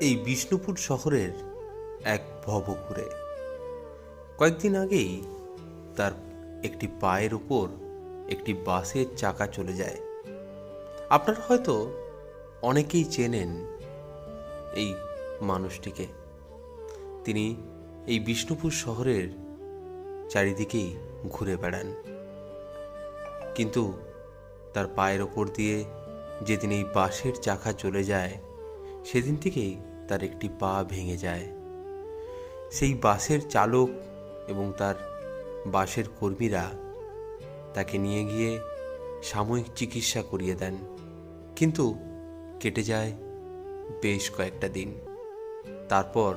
এই বিষ্ণুপুর শহরের এক ভবঘুরে। কয়েকদিন আগেই তার একটি পায়ের উপর একটি বাসের চাকা চলে যায়। আপনারা হয়তো অনেকেই চেনেন এই মানুষটিকে। তিনি এই বিষ্ণুপুর শহরের চারিদিকেই ঘুরে বেড়ান। কিন্তু তার পায়ের ওপর দিয়ে যেদিন এই বাসের চাকা চলে যায়, সেদিন থেকেই তার একটি পা ভেঙে যায়। সেই বাসের চালক এবং তার বাসের কর্মীরা তাকে নিয়ে গিয়ে সাময়িক চিকিৎসা করিয়ে দেন, কিন্তু কেটে যায় বেশ কয়েকটা দিন। তারপর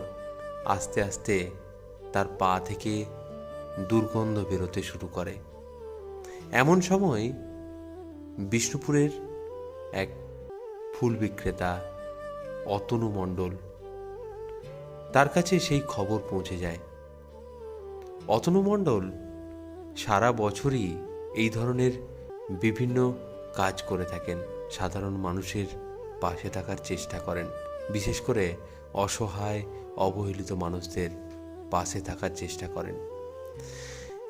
আস্তে আস্তে তার পা থেকে দুর্গন্ধ বেরোতে শুরু করে। এমন সময় বিষ্ণুপুরের এক ফুল বিক্রেতা, অতনু মণ্ডল। তার কাছে সেই খবর পৌঁছে যায়। অতনু মণ্ডল সারা বছরই এই ধরনের বিভিন্ন কাজ করে থাকেন। সাধারণ মানুষের পাশে থাকার চেষ্টা করেন। বিশেষ করে অসহায়, অবহেলিত মানুষদের পাশে থাকার চেষ্টা করেন।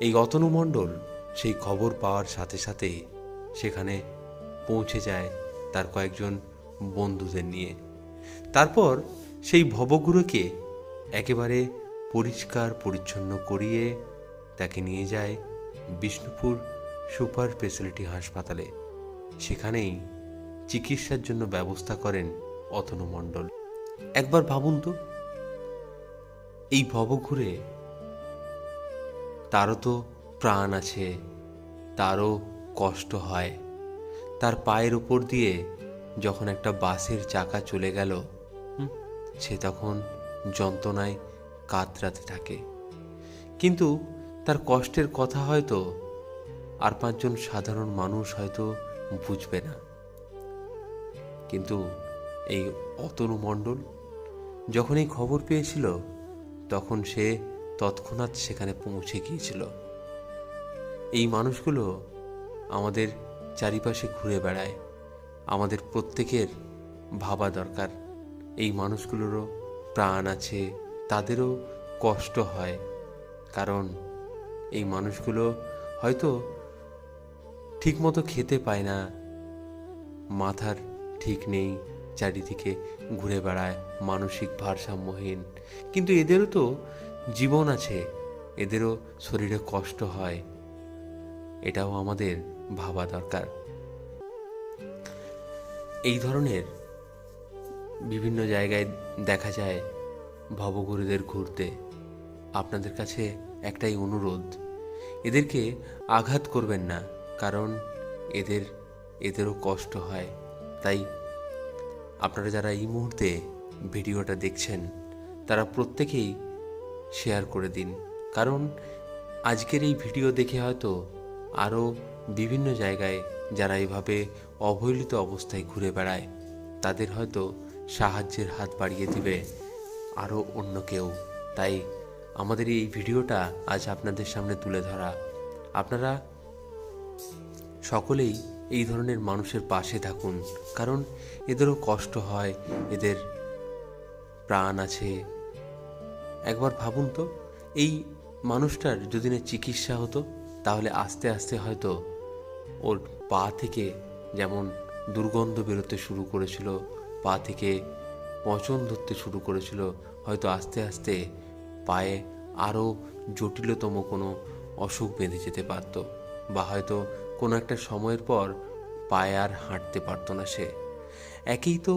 এই অতনু মণ্ডল সেই খবর পাওয়ার সাথে সাথে সেখানে পৌঁছে যায় তার কয়েকজন বন্ধুদের নিয়ে। তারপর সেই ভবগুরুকে একেবারে পরিষ্কার পরিচ্ছন্ন করিয়ে তাকে নিয়ে যায় বিষ্ণুপুর সুপার স্পেশালিটি হাসপাতালে। সেখানেই চিকিৎসার জন্য ব্যবস্থা করেন অতনু মণ্ডল একবার ভাবুন তো, এই ভবঘুরে তারও তো প্রাণ আছে, তারও কষ্ট হয়। তার পায়ের উপর দিয়ে যখন একটা বাসের চাকা চলে গেল সে তখন যন্ত্রণায় কাতরাতে থাকে। কিন্তু তার কষ্টের কথা হয়তো আর পাঁচজন সাধারণ মানুষ হয়তো বুঝবে না। কিন্তু এই অতনু মণ্ডল যখন এই খবর পেয়েছিল, তখন সে তৎক্ষণাৎ সেখানে পৌঁছে গিয়েছিল। এই মানুষগুলো আমাদের চারিপাশে ঘুরে বেড়ায়। আমাদের প্রত্যেকের ভাবা দরকার। এই মানুষগুলোরও প্রাণ আছে, তাদেরও কষ্ট হয়। কারণ এই মানুষগুলো হয়তো ঠিকমতো খেতে পায় না। মাথার ঠিক নেই, চারিদিকে ঘুরে বেড়ায়, মানসিক ভারসাম্যহীন। কিন্তু এদেরও তো জীবন আছে, এদেরও শরীরে কষ্ট হয়। এটাও আমাদের ভাবা দরকার। এই ধরনের বিভিন্ন জায়গায় দেখা যায় ভবগুরুদের ঘুরতে। আপনাদের কাছে একটাই অনুরোধ, এদেরকে আঘাত করবেন না, কারণ এদের, এদেরও কষ্ট হয়। তাই আপনারা যারা এই মুহূর্তে ভিডিওটা দেখছেন, তারা প্রত্যেকেই শেয়ার করে দিন। কারণ আজকের এই ভিডিও দেখে হয়তো আরও বিভিন্ন জায়গায় যারা এভাবে অবহেলিত অবস্থায় ঘুরে বেড়ায়, তাদের হয়তো সাহায্যের হাত বাড়িয়ে দিবে আরও অন্য কেউ। তাই আমাদের এই ভিডিওটা আজ আপনাদের সামনে তুলে ধরা। আপনারা সকলেই এই ধরনের মানুষের পাশে থাকুন, কারণ এদেরও কষ্ট হয়, এদের প্রাণ আছে। একবার ভাবুন তো, এই মানুষটার যদি না চিকিৎসা হতো, তাহলে আস্তে আস্তে হয়তো ওর পা থেকে যেমন দুর্গন্ধ বেরোতে শুরু করেছিল, পা থেকে পচন ধরতে শুরু করেছিল, হয়তো আস্তে আস্তে পায়ে আরও জটিলতম কোনো অসুখ বেঁধে যেতে পারত বা হয়তো কোনো একটা সময়ের পর পায়ে আর হাঁটতে পারতো না সে। একেই তো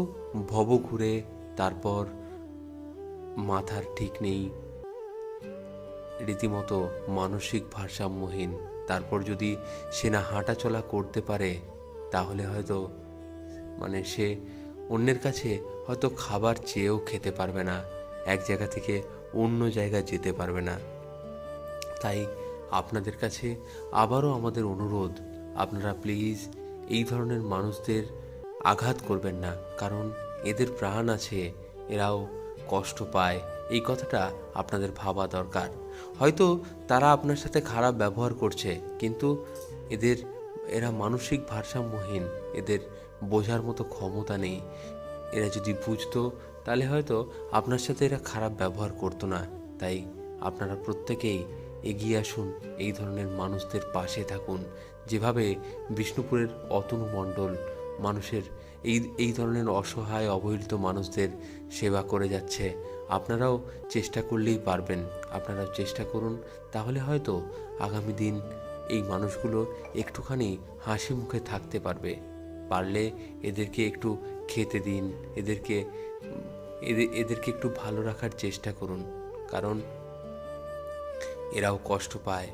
ভব ঘুরে, তারপর মাথার ঠিক নেই, রীতিমতো মানসিক ভারসাম্যহীন। তারপর যদি সে না হাঁটা চলা করতে পারে, তাহলে হয়তো মানে সে অন্যের কাছে হয়তো খাবার চেয়েও খেতে পারবে না, এক জায়গা থেকে অন্য জায়গায় যেতে পারবে না। তাই আপনাদের কাছে আবারও আমাদের অনুরোধ, আপনারা প্লিজ এই ধরনের মানুষদের আঘাত করবেন না, কারণ এদের প্রাণ আছে, এরাও কষ্ট পায়। এই কথাটা আপনাদের ভাবা দরকার। হয়তো তারা আপনার সাথে খারাপ ব্যবহার করছে, কিন্তু এদের, এরা মানসিক ভারসাম্যহীন, এদের বোঝার মতো ক্ষমতা নেই। এরা যদি বুঝতো, তাহলে হয়তো আপনার সাথে এরা খারাপ ব্যবহার করতো না। তাই আপনারা প্রত্যেকেই এগিয়ে আসুন, এই ধরনের মানুষদের পাশে থাকুন। যেভাবে বিষ্ণুপুরের অতনু মণ্ডল মানুষের এই এই ধরনের অসহায়, অবহেলিত মানুষদের সেবা করে যাচ্ছে আপনারাও চেষ্টা করলেই পারবেন। আপনারাও চেষ্টা করুন, তাহলে হয়তো আগামী দিন এই মানুষগুলো একটুখানি হাসি মুখে থাকতে পারবে। পারলে এদেরকে একটু খেতে দিন, এদেরকে এদের এদেরকে একটু ভালো রাখার চেষ্টা করুন। কারণ এরাও কষ্ট পায়।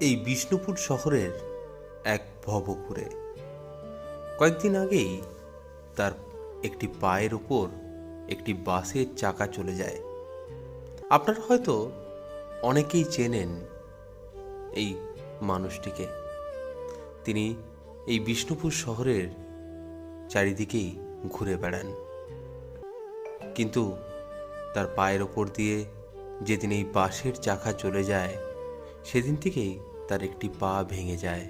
এই বিষ্ণুপুর শহরের এক ভবঘুরে। কয়েকদিন আগেই তার একটি পায়ের ওপর একটি বাসের চাকা চলে যায়। আপনারা হয়তো অনেকেই চেনেন এই মানুষটিকে। তিনি এই বিষ্ণুপুর শহরের চারিদিকেই ঘুরে বেড়ান। কিন্তু তার পায়ের ওপর দিয়ে যেদিন এই বাসের চাকা চলে যায়, সেদিন থেকেই তার একটি পা ভেঙে যায়।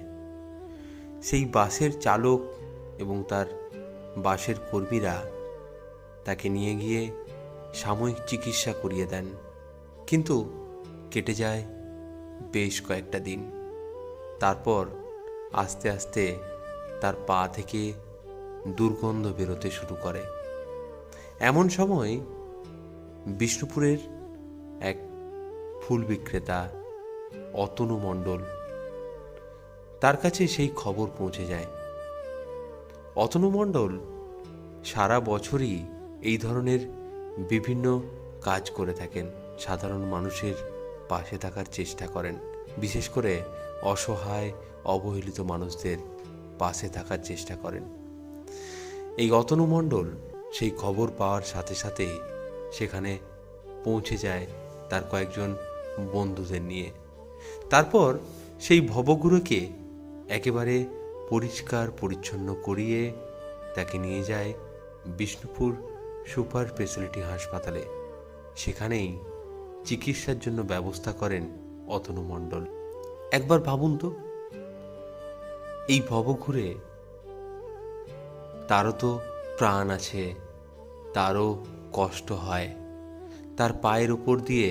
সেই বাসের চালক এবং তার বাসের কর্মীরা তাকে নিয়ে গিয়ে সাময়িক চিকিৎসা করিয়ে দেন। কিন্তু কেটে যায় বেশ কয়েকটা দিন। তারপর আস্তে আস্তে তার পা থেকে দুর্গন্ধ বেরোতে শুরু করে। এমন সময় বিষ্ণুপুরের এক ফুল বিক্রেতা অতনু মণ্ডল। তার কাছে সেই খবর পৌঁছে যায়। অতনু মণ্ডল সারা বছরই এই ধরনের বিভিন্ন কাজ করে থাকেন, সাধারণ মানুষের পাশে থাকার চেষ্টা করেন। বিশেষ করে অসহায়, অবহেলিত মানুষদের পাশে থাকার চেষ্টা করেন। এই অতনু মণ্ডল সেই খবর পাওয়ার সাথে সাথে সেখানে পৌঁছে যায় তার কয়েকজন বন্ধুদের নিয়ে। তারপর সেই ভবগুরুকে একেবারে পরিষ্কার পরিচ্ছন্ন করিয়ে তাকে নিয়ে যায় বিষ্ণুপুর সুপার স্পেশালিটি হাসপাতালে। সেখানেই চিকিৎসার জন্য ব্যবস্থা করেন অতনু মণ্ডল। একবার ভাবুন তো, এই ভবঘুরে তারও তো প্রাণ আছে, তারও কষ্ট হয়, তার পায়ের উপর দিয়ে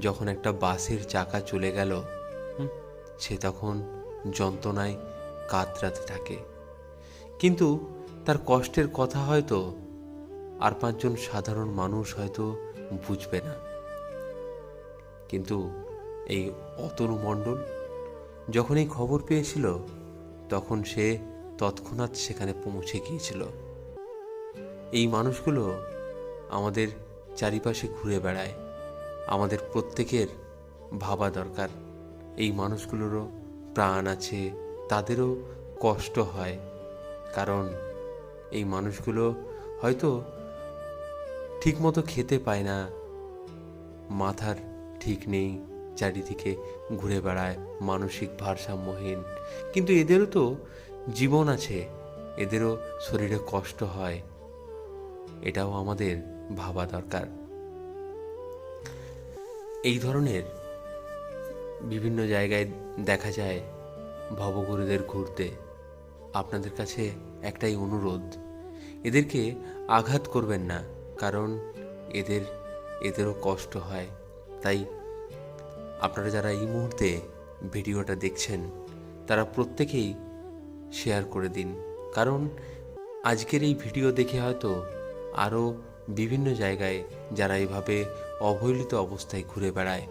যখন একটা বাসের চাকা চলে গেল সে তখন যন্ত্রণায় কাতরাতে থাকে। কিন্তু তার কষ্টের কথা হয়তো আর পাঁচজন সাধারণ মানুষ হয়তো বুঝবে না। কিন্তু এই অতনু মণ্ডল যখন এই খবর পেয়েছিল, তখন সে তৎক্ষণাৎ সেখানে পৌঁছে গিয়েছিল। এই মানুষগুলো আমাদের চারিপাশে ঘুরে বেড়ায়। আমাদের প্রত্যেকের ভাবা দরকার। এই মানুষগুলোরও প্রাণ আছে, তাদেরও কষ্ট হয়। কারণ এই মানুষগুলো হয়তো ঠিকমতো খেতে পায় না। মাথার ঠিক নেই, চারিদিকে ঘুরে বেড়ায়, মানসিক ভারসাম্যহীন। কিন্তু এদেরও তো জীবন আছে, এদেরও শরীরে কষ্ট হয়। এটাও আমাদের ভাবা দরকার। এই ধরনের বিভিন্ন জায়গায় দেখা যায় ভবগুরুদের ঘুরতে। আপনাদের কাছে একটাই অনুরোধ, এদেরকে আঘাত করবেন না, কারণ এদের, এদেরও কষ্ট হয়। তাই আপনারা যারা এই মুহূর্তে ভিডিওটা দেখছেন, তারা প্রত্যেকেই শেয়ার করে দিন। কারণ আজকের এই ভিডিও দেখে হয়তো আরও বিভিন্ন জায়গায় যারা এভাবে অবহেলিত অবস্থায় ঘুরে বেড়ায়।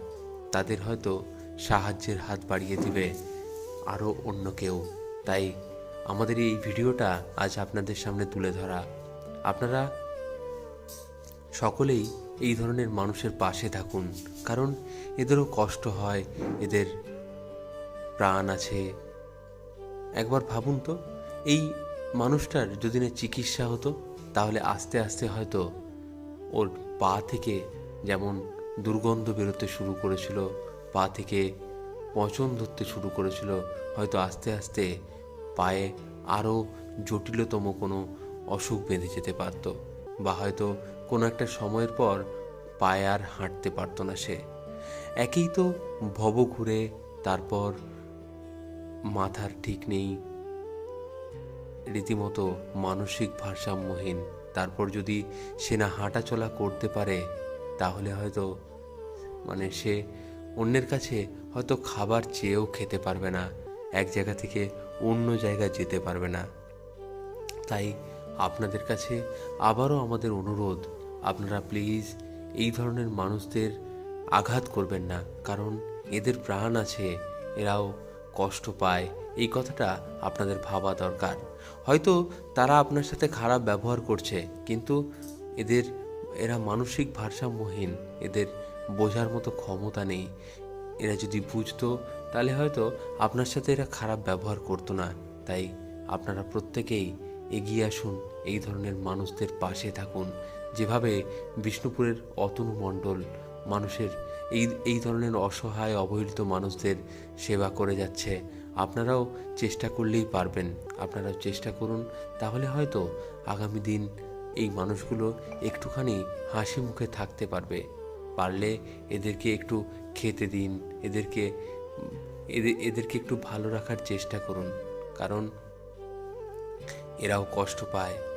তাদের হয়তো সাহায্যের হাত বাড়িয়ে দিবে আরও অন্য কেউ। তাই আমাদের এই ভিডিওটা আজ আপনাদের সামনে তুলে ধরা। আপনারা সকলেই এই ধরনের মানুষের পাশে থাকুন, কারণ এদেরও কষ্ট হয়, এদের প্রাণ আছে। একবার ভাবুন তো, এই মানুষটার যদি না চিকিৎসা হতো, তাহলে আস্তে আস্তে হয়তো ওর পা থেকে যেমন দুর্গন্ধ বেরোতে শুরু করেছিল, পা থেকে পচন ধরতে শুরু করেছিল, হয়তো আস্তে আস্তে পায়ে আরও জটিলতম কোনো অসুখ বেঁধে যেতে পারতো বা হয়তো কোনো একটা সময়ের পর পায়ে আর হাঁটতে পারতো না সে। একেই তো ভব ঘুরে, তারপর মাথার ঠিক নেই। রীতিমতো মানসিক ভারসাম্যহীন, তারপর যদি সে না হাঁটাচলা করতে পারে তাহলে হয়তো মানে সে অন্যের কাছে হয়তো খাবার চেয়েও খেতে পারবে না, এক জায়গা থেকে অন্য জায়গায় যেতে পারবে না। তাই আপনাদের কাছে আবারও আমাদের অনুরোধ, আপনারা প্লিজ এই ধরনের মানুষদের আঘাত করবেন না, কারণ এদের প্রাণ আছে, এরাও কষ্ট পায়, এই কথাটা আপনাদের ভাবা দরকার। হয়তো তারা আপনার সাথে খারাপ ব্যবহার করছে, কিন্তু এদের এরা মানসিক ভারসাম্যহীন, এদের বোঝার মতো ক্ষমতা নেই। এরা যদি বুঝতো, তাহলে হয়তো আপনার সাথে এরা খারাপ ব্যবহার করতো না। তাই আপনারা প্রত্যেকেই এগিয়ে আসুন, এই ধরনের মানুষদের পাশে থাকুন। যেভাবে বিষ্ণুপুরের অতনু মণ্ডল মানুষের এই এই ধরনের অসহায়, অবহেলিত মানুষদের সেবা করে যাচ্ছে, আপনারাও চেষ্টা করলেই পারবেন। আপনারাও চেষ্টা করুন, তাহলে হয়তো আগামী দিন এই মানুষগুলো একটুখানি হাসি মুখে থাকতে পারবে। পারলে এদেরকে একটু খেতে দিন, এদেরকে এদের এদেরকে একটু ভালো রাখার চেষ্টা করুন। কারণ এরাও কষ্ট পায়।